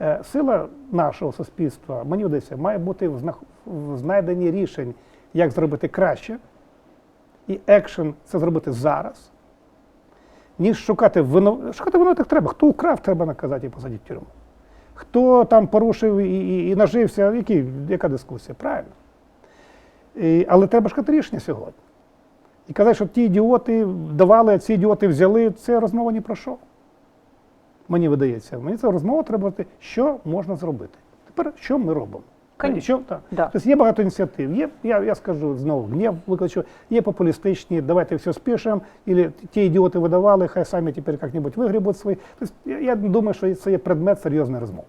Е, Сила нашого суспільства, мені здається, має бути в знайденні рішень, як зробити краще, і екшен це зробити зараз, ніж шукати вино... Шукати винуватих треба. Хто украв, треба наказати і посадити в тюрму. Хто там порушив і, і, і нажився, які, яка дискусія? Правильно. І, але треба шукати рішення сьогодні. І казати, що ті ідіоти давали, а ці ідіоти взяли, це розмова ні про що. Мені видається. Мені це розмова треба, говорити, що можна зробити. Тепер що ми робимо? Що, так. Да. Тобто є багато ініціатив. Є, я, я скажу знову, гнів викличу, є популістичні, давайте все спишемо, або ті ідіоти видавали, хай самі тепер як-небудь вигрібуть свої. Тобто, я, я думаю, що це є предмет серйозної розмови.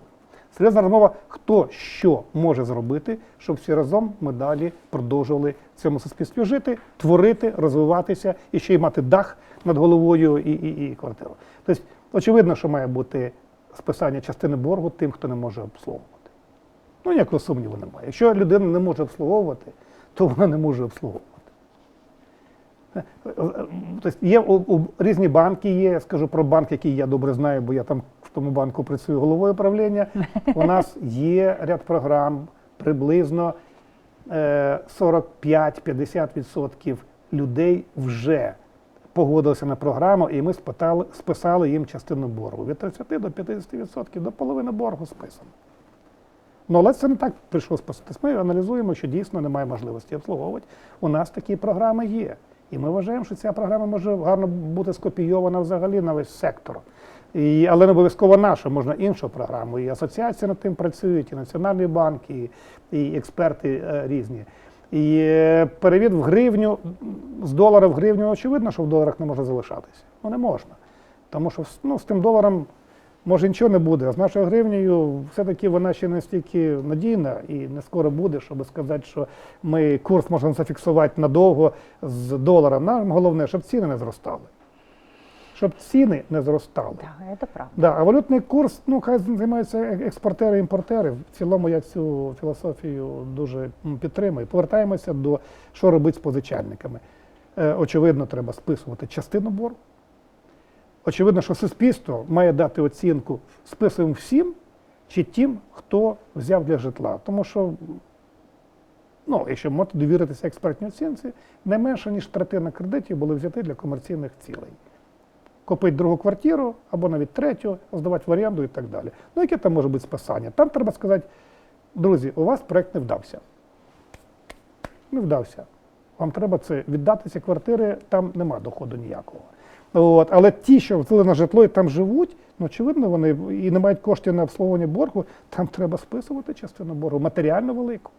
Серйозна розмова, хто що може зробити, щоб всі разом ми далі продовжували в цьому суспільстві жити, творити, розвиватися і ще й мати дах над головою і, і, і квартиру. Тобто, очевидно, що має бути списання частини боргу тим, хто не може обслуговувати. Ну, ніякого сумніву немає. Якщо людина не може обслуговувати, то вона не може обслуговувати. Е, е, Тобто є у, у, різні банки, є, я скажу про банк, який я добре знаю, бо я там в тому банку працюю головою правління. У нас є ряд програм, приблизно е, 45-50% людей вже погодилися на програму, і ми спитали, списали їм частину боргу. Від 30 до 50% до половини боргу списано. Ну, але це не так прийшло спасатись. Ми аналізуємо, що дійсно немає можливості обслуговувати. У нас такі програми є. І ми вважаємо, що ця програма може гарно бути скопійована взагалі на весь сектор. І, але не обов'язково наша, можна іншу програму. І асоціації над тим працюють, і Національний банк, і, і експерти е, різні. І перевід в гривню з долара в гривню, очевидно, що в доларах не може залишатися. Ну не можна. Тому що ну, з тим доларом може нічого не буде. А з нашою гривнею все-таки вона ще не настільки надійна і не скоро буде, щоб сказати, що ми курс можемо зафіксувати надовго з долара. Нам головне, щоб ціни не зростали. Щоб ціни не зростали. Да, это правда. Да, а валютний курс, ну хай займаються е- експортери, імпортери. В цілому я цю філософію дуже підтримую. Повертаємося до що робити з позичальниками. Е, очевидно, треба списувати частину боргу. Очевидно, що суспільство має дати оцінку списуємо всім чи тим, хто взяв для житла. Тому що, ну, якщо можете довіритися експертній оцінці, не менше, ніж третина кредитів були взяті для комерційних цілей купити другу квартиру або навіть третю, здавати в оренду і так далі. Ну, яке там може бути списання? Там треба сказати, друзі, у вас проєкт не вдався. Не вдався. Вам треба це віддати ці квартири, там нема доходу ніякого. От. Але ті, що взяли на житло і там живуть, ну, очевидно, вони і не мають коштів на обслуговування боргу, там треба списувати частину боргу, матеріально велику.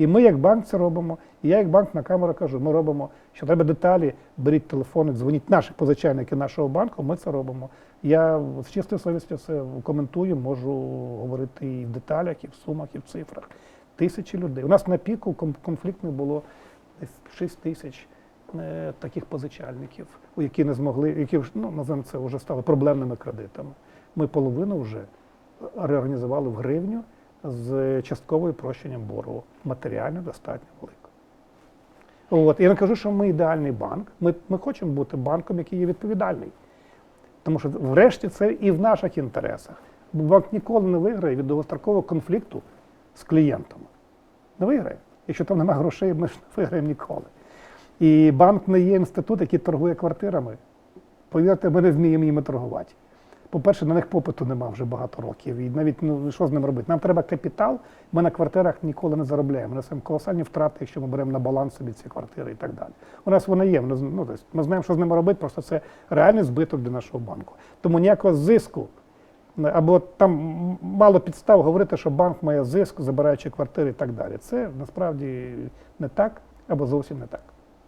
І ми, як банк, це робимо. І я, як банк, на камеру кажу, ми робимо, що треба деталі, беріть телефони, дзвоніть наші позичальники нашого банку, ми це робимо. Я з чистою совістю це коментую, можу говорити і в деталях, і в сумах, і в цифрах. Тисячі людей. У нас на піку конфліктних було 6 тисяч е, таких позичальників, які не змогли, які ну, називаємо це вже стали проблемними кредитами. Ми половину вже реорганізували в гривню з частковою прощенням боргу. Матеріально достатньо велико. От. Я не кажу, що ми ідеальний банк. Ми, ми хочемо бути банком, який є відповідальний. Тому що, врешті, це і в наших інтересах. Бо банк ніколи не виграє від довгострокового конфлікту з клієнтом. Не виграє. Якщо там немає грошей, ми ж не виграємо ніколи. І банк не є інститут, який торгує квартирами. Повірте, ми не вміємо їми торгувати. По-перше, на них попиту нема вже багато років. І навіть ну що з ним робити? Нам треба капітал. Ми на квартирах ніколи не заробляємо. Нас там колосальні втрати, якщо ми беремо на баланс собі ці квартири і так далі. У нас вони є. Ми, ну, тобто, ми знаємо, що з ними робити, просто це реальний збиток для нашого банку. Тому ніякого зиску. Або там мало підстав говорити, що банк має зиск, забираючи квартири і так далі. Це насправді не так або зовсім не так.